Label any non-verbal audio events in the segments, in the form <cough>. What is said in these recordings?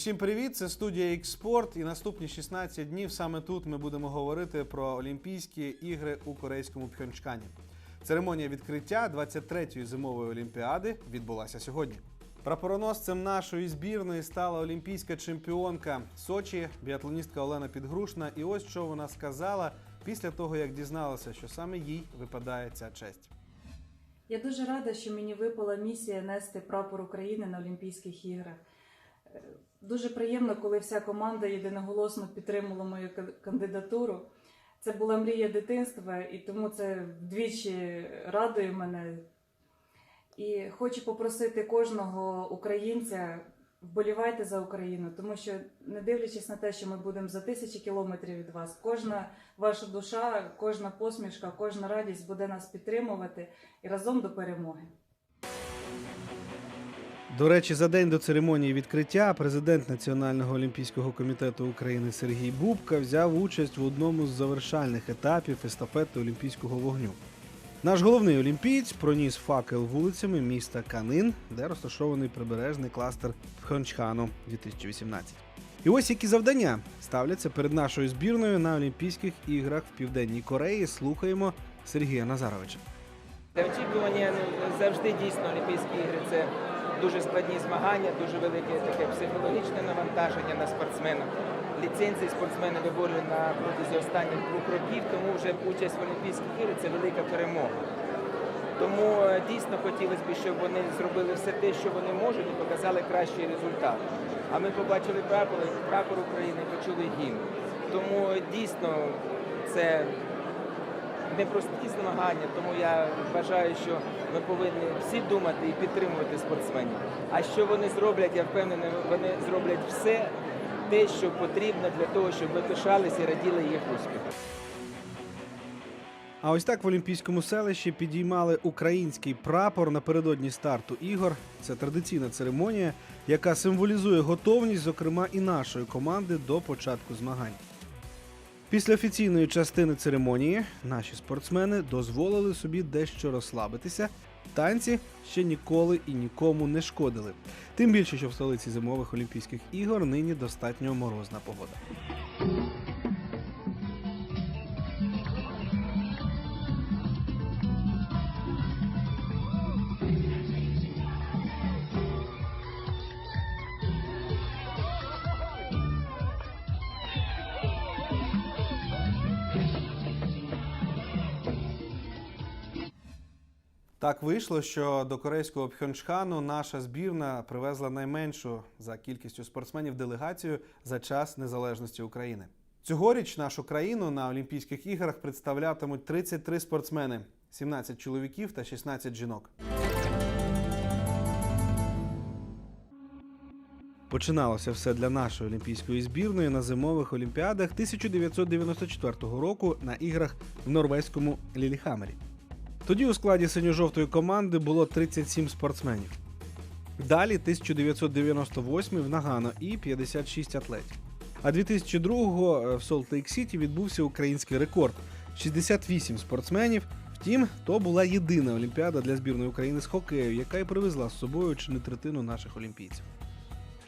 Усім привіт! Це студія X-Sport і наступні 16 днів саме тут ми будемо говорити про Олімпійські ігри у корейському Пхьончхані. Церемонія відкриття 23-ї зимової олімпіади відбулася сьогодні. Прапороносцем нашої збірної стала олімпійська чемпіонка Сочі, біатлоністка Олена Підгрушна. І ось що вона сказала після того, як дізналася, що саме їй випадає ця честь. Я дуже рада, що мені випала місія нести прапор України на Олімпійських іграх. Дуже приємно, коли вся команда єдиноголосно підтримала мою кандидатуру. Це була мрія дитинства, і тому це вдвічі радує мене. І хочу попросити кожного українця вболівайте за Україну, тому що, не дивлячись на те, що ми будемо за тисячі кілометрів від вас, кожна ваша душа, кожна посмішка, кожна радість буде нас підтримувати і разом до перемоги. До речі, за день до церемонії відкриття президент Національного олімпійського комітету України Сергій Бубка взяв участь в одному з завершальних етапів естафети Олімпійського вогню. Наш головний олімпієць проніс факел вулицями міста Канин, де розташований прибережний кластер Пхьончхану 2018. І ось які завдання ставляться перед нашою збірною на Олімпійських іграх в Південній Кореї. Слухаємо Сергія Назаровича. Очікування завжди дійсно Олімпійські ігри це дуже складні змагання, дуже велике таке психологічне навантаження на спортсмена. Ліцензії спортсмени виборюють на протязі останніх двох років, тому вже участь в Олімпійських іграх це велика перемога. Тому е, дійсно хотілося б, щоб вони зробили все те, що вони можуть, і показали кращий результат. А ми побачили прапор, прапор України, почули гімн. Тому дійсно це непрості змагання, тому я вважаю, що ми повинні всі думати і підтримувати спортсменів. А що вони зроблять, я впевнений, вони зроблять все те, що потрібно для того, щоб ми пишалися і раділи їх успіху. А ось так в Олімпійському селищі підіймали український прапор напередодні старту ігор. Це традиційна церемонія, яка символізує готовність, зокрема, і нашої команди до початку змагань. Після офіційної частини церемонії наші спортсмени дозволили собі дещо розслабитися. Танці ще ніколи і нікому не шкодили. Тим більше, що в столиці зимових Олімпійських ігор нині достатньо морозна погода. Так вийшло, що до корейського Пхьончхану наша збірна привезла найменшу за кількістю спортсменів делегацію за час незалежності України. Цьогоріч нашу країну на Олімпійських іграх представлятимуть 33 спортсмени, 17 чоловіків та 16 жінок. Починалося все для нашої олімпійської збірної на зимових олімпіадах 1994 року на іграх в норвезькому Ліліхамері. Тоді у складі синьо-жовтої команди було 37 спортсменів. Далі 1998 в Нагано і 56 атлетів. А 2002-го в Солт-Лейк-Сіті відбувся український рекорд 68 спортсменів. Втім, то була єдина олімпіада для збірної України з хокею, яка і привезла з собою чи не третину наших олімпійців.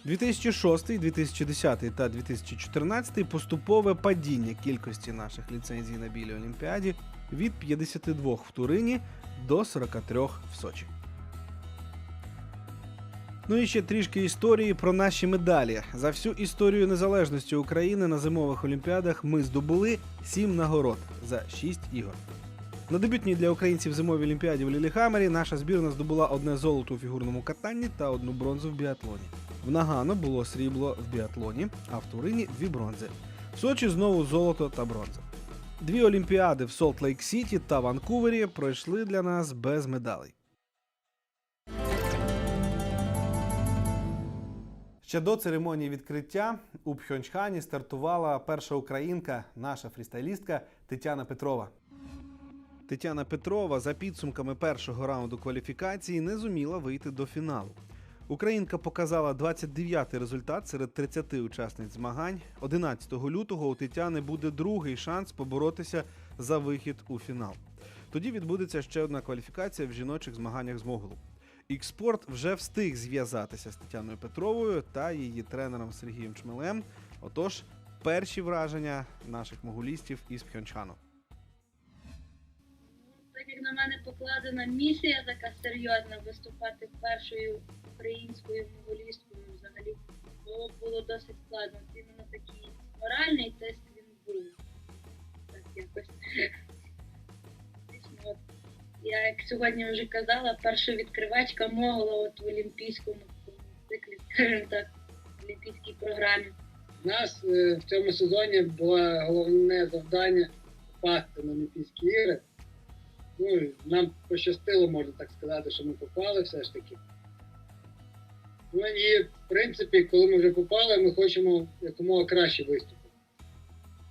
2006, 2010 та 2014 поступове падіння кількості наших ліцензій на білій олімпіаді від 52 в Турині до 43 в Сочі. Ну і ще трішки історії про наші медалі. За всю історію незалежності України на зимових олімпіадах ми здобули 7 нагород за 6 ігор. На дебютній для українців зимовій олімпіаді в Ліліхамері наша збірна здобула одне золото у фігурному катанні та одну бронзу в біатлоні. В Нагано було срібло в біатлоні, а в Турині дві бронзи. В Сочі знову золото та бронза. Дві олімпіади в Солт-Лейк Сіті та Ванкувері пройшли для нас без медалей. Ще до церемонії відкриття у Пхьончхані стартувала перша українка, наша фрістайлістка Тетяна Петрова. Тетяна Петрова за підсумками першого раунду кваліфікації не зуміла вийти до фіналу. Українка показала 29-й результат серед 30 учасниць змагань. 11 лютого у Тетяни буде другий шанс поборотися за вихід у фінал. Тоді відбудеться ще одна кваліфікація в жіночих змаганнях з Могулу. Ікспорт вже встиг зв'язатися з Тетяною Петровою та її тренером Сергієм Чмелем. Отож, перші враження наших могулістів із Пхьончхану. Так як на мене покладена місія така серйозна виступати першою українською моголісткою взагалі, то було досить складно. От Іменно такий моральний тест він був. Так якось. От Я як сьогодні вже казала, перша відкривачка могла от в олімпійському циклі, скажімо так, в олімпійській програмі. У нас е, в цьому сезоні було головне завдання попасти на Олімпійські ігри. Ну, нам пощастило, можна так сказати, що ми попали все ж таки. Ну і в принципі, коли ми вже попали, ми хочемо якомога краще виступити.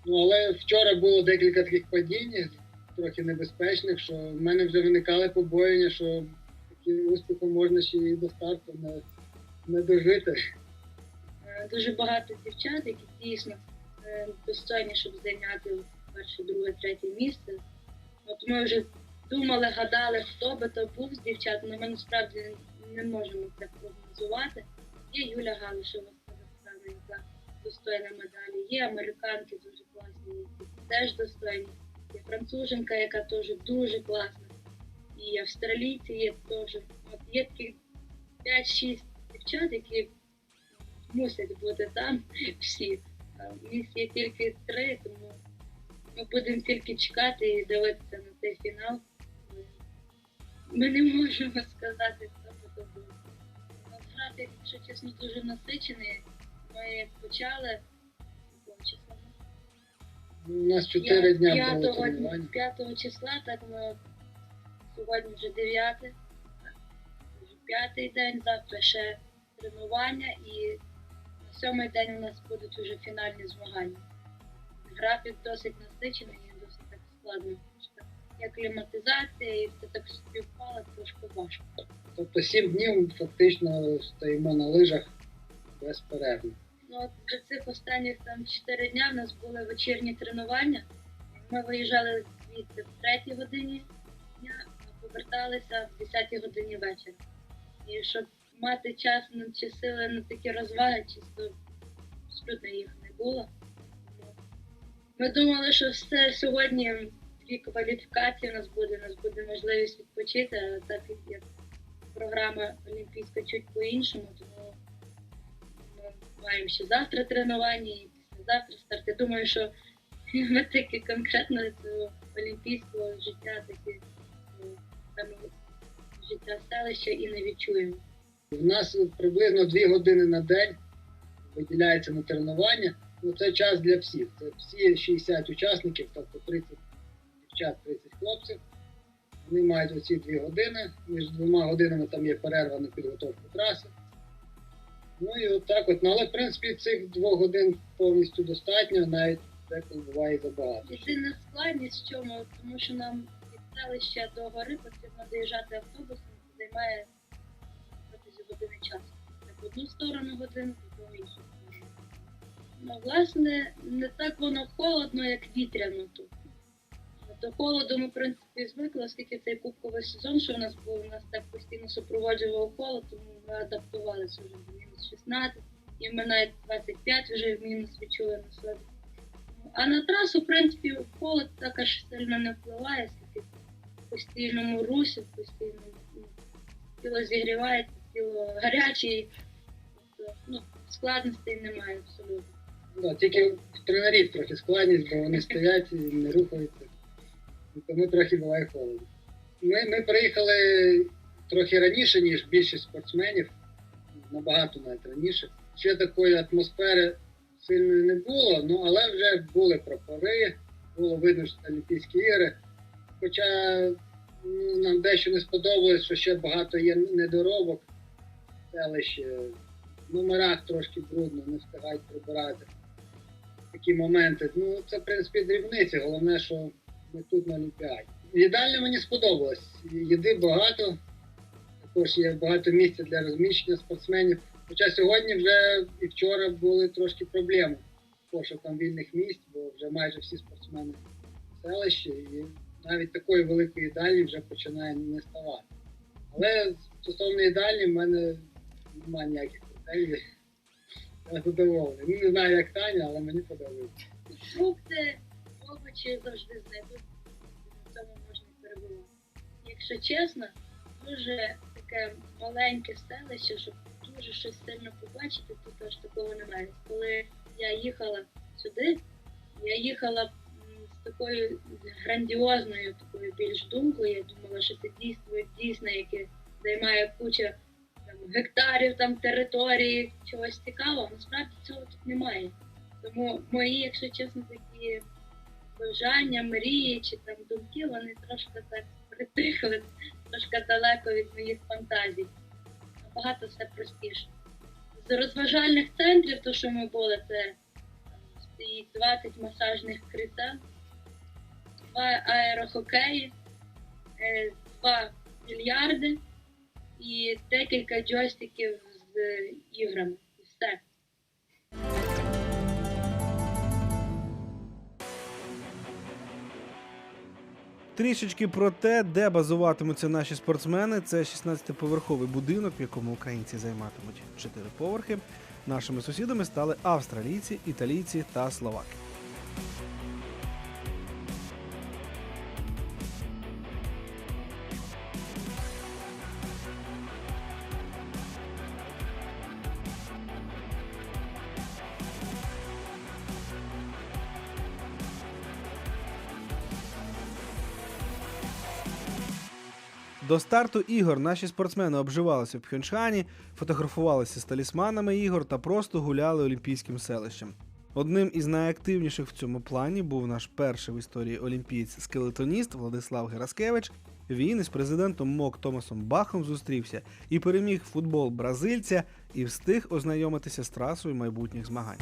Ну, але вчора було декілька таких падінь, трохи небезпечних, що в мене вже виникали побоєння, що таким успіхом можна ще і до старту не, не дожити. Е, дуже багато дівчат, які дійсно е, достойні, щоб зайняти перше, друге, третє місце. От ми вже думали, гадали, хто би то був з дівчат, але ми насправді не можемо це прогнозувати. Є Юля Галишева з Казахстану, яка достойна медалі, є американки дуже класні, які теж достойні. Є француженка, яка теж дуже класна. І австралійці є теж. От є такі 5-6 дівчат, які мусять бути там всі. А Місць є тільки три, тому ми будемо тільки чекати і дивитися на цей фінал. Ми не можемо сказати, графік, якщо чесно, дуже насичений. Ми як почали числа? У нас 4 дня було тренування. 5 числа, так ми сьогодні вже 9, вже п'ятий день, завтра ще тренування і на сьомий день у нас будуть вже фінальні змагання. Графік досить насичений і досить так складно. Так, Є і все так співпало, трошки важко. Тобто 7 днів фактично стоїмо на лижах безперервно. Ну, от за цих останніх там 4 дня в нас були вечірні тренування. Ми виїжджали звідси в 3 годині дня, а поверталися в 10 годині вечора. І щоб мати час ну, чи сили на такі розваги, чисто абсолютно їх не було. Ми думали, що все сьогодні дві кваліфікації у нас буде, у нас буде можливість відпочити, але так як програма Олімпійська чуть по-іншому, тому ми маємо ще завтра тренування і післязавтра старт. Я думаю, що <laughs> ми таки конкретно цього олімпійського життя, таке ну, там життя селища і не відчуємо. У нас приблизно 2 години на день виділяється на тренування. Ну, це час для всіх. Це всі 60 учасників, тобто 30 дівчат, 30 хлопців. Вони мають оці 2 години. Між двома годинами там є перерва на підготовку траси. Ну і отак от. Ну, але в принципі цих двох годин повністю достатньо, навіть деколи буває забагато. Єдина складність в чому, тому що нам від селища до гори потрібно доїжджати автобусом, це займає протязі години часу. Так в одну сторону годину, так в іншу сторону. Ну, власне, не так воно холодно, як вітряно тут. До холоду ми, в принципі, звикли, оскільки цей кубковий сезон, що в нас був, у нас так постійно супроводжував холод, тому ми адаптувалися вже до мінус 16, і ми навіть 25 вже в мінус відчули на собі. А на трасу, в принципі, холод так аж сильно не впливає, скільки в постійному русі, в постійному ну, тіло зігрівається, тіло гаряче, тобто, ну, складностей немає абсолютно. Да, тільки в тренерів трохи складність, бо вони стоять і не рухаються. Тому трохи буває. Ми, ми приїхали трохи раніше, ніж більшість спортсменів, набагато навіть раніше. Ще такої атмосфери сильної не було, ну але вже були прапори, було видно, що це Олімпійські ігри. Хоча ну, нам дещо не сподобалось, що ще багато є недоробок в селищі. В номерах трошки брудно, не встигають прибирати такі моменти. Ну, це, в принципі, дрібниці. Головне, що ми тут на Олімпіаді. Їдальня мені сподобалась. Їди багато. Також є багато місця для розміщення спортсменів. Хоча сьогодні вже і вчора були трошки проблеми з пошуком вільних місць, бо вже майже всі спортсмени в селищі, і навіть такої великої їдальні вже починає не ставати. Але стосовно їдальні, в мене немає ніяких претензій. Я задоволений. Не знаю, як Таня, але мені подобається. Фрукти, овочі завжди знайдуть. В цьому можна перебувати. Якщо чесно, дуже таке маленьке селище, щоб дуже щось сильно побачити, тут аж такого немає. Коли я їхала сюди, я їхала з такою грандіозною, такою більш думкою. Я думала, що це дійство дійсне, яке займає куча там, гектарів там території, чогось цікавого. Насправді цього тут немає. Тому мої, якщо чесно, такі бажання, мрії чи там думки, вони трошки так притихли, трошки далеко від моїх фантазій. Набагато все простіше. З розважальних центрів, то що ми були, це стоїть 20 масажних крісел, два аерохокеї, е, два більярди і декілька джойстиків з іграми. І все. Трішечки про те, де базуватимуться наші спортсмени. Це 16-поверховий будинок, в якому українці займатимуть 4 поверхи. Нашими сусідами стали австралійці, італійці та словаки. До старту ігор наші спортсмени обживалися в Пхьончхані, фотографувалися з талісманами ігор та просто гуляли олімпійським селищем. Одним із найактивніших в цьому плані був наш перший в історії олімпієць скелетоніст Владислав Гераскевич. Він із президентом МОК Томасом Бахом зустрівся і переміг футбол бразильця і встиг ознайомитися з трасою майбутніх змагань.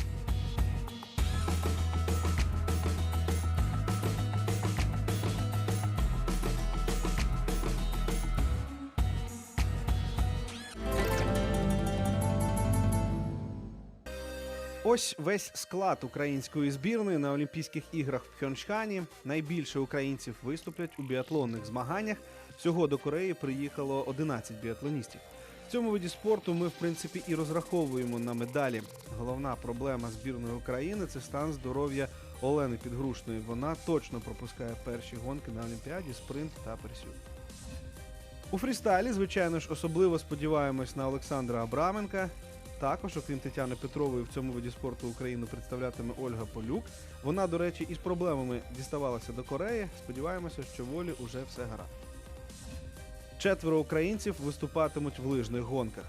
Ось весь склад української збірної на Олімпійських іграх в Пхьончхані. Найбільше українців виступлять у біатлонних змаганнях. Всього до Кореї приїхало 11 біатлоністів. В цьому виді спорту ми, в принципі, і розраховуємо на медалі. Головна проблема збірної України це стан здоров'я Олени Підгрушної. Вона точно пропускає перші гонки на Олімпіаді, спринт та персюд. У фрістайлі, звичайно ж, особливо сподіваємось на Олександра Абраменка. Також, окрім Тетяни Петрової, в цьому виді спорту Україну представлятиме Ольга Полюк. Вона, до речі, із проблемами діставалася до Кореї. Сподіваємося, що волі уже все гаразд. Четверо українців виступатимуть в лижних гонках.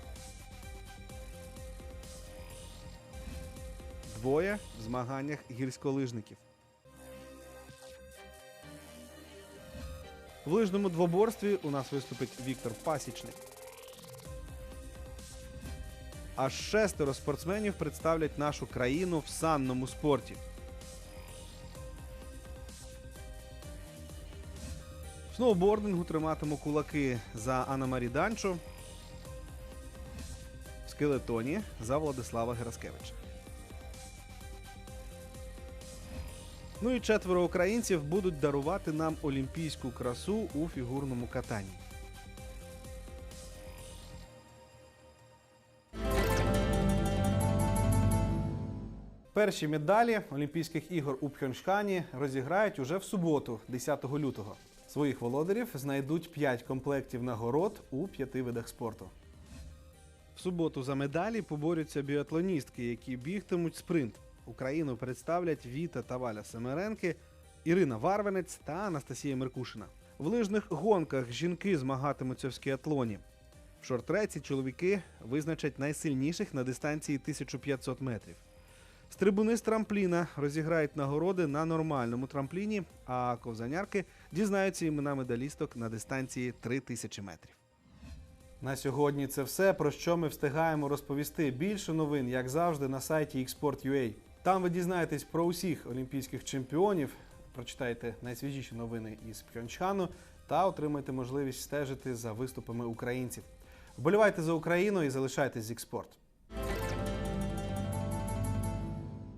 Двоє в змаганнях гірськолижників. В лижному двоборстві у нас виступить Віктор Пасічник. Аж шестеро спортсменів представлять нашу країну в санному спорті. В сноубордингу триматиму кулаки за Анна Марі Данчо. В скелетоні за Владислава Гераскевича. Ну і четверо українців будуть дарувати нам олімпійську красу у фігурному катанні. Перші медалі Олімпійських ігор у Пхьончхані розіграють уже в суботу, 10 лютого. Своїх володарів знайдуть 5 комплектів нагород у п'яти видах спорту. В суботу за медалі поборються біатлоністки, які бігтимуть спринт. Україну представлять Віта та Валя Семеренки, Ірина Варвенець та Анастасія Меркушина. В лижних гонках жінки змагатимуться в скіатлоні. В шортреці чоловіки визначать найсильніших на дистанції 1500 метрів. Стрибуни з трампліна розіграють нагороди на нормальному трампліні, а ковзанярки дізнаються імена медалісток на дистанції 3000 метрів. На сьогодні це все, про що ми встигаємо розповісти. Більше новин, як завжди, на сайті Export.ua. Там ви дізнаєтесь про усіх олімпійських чемпіонів, прочитайте найсвіжіші новини із Пхьончхану та отримаєте можливість стежити за виступами українців. Вболівайте за Україну і залишайтесь з експорт.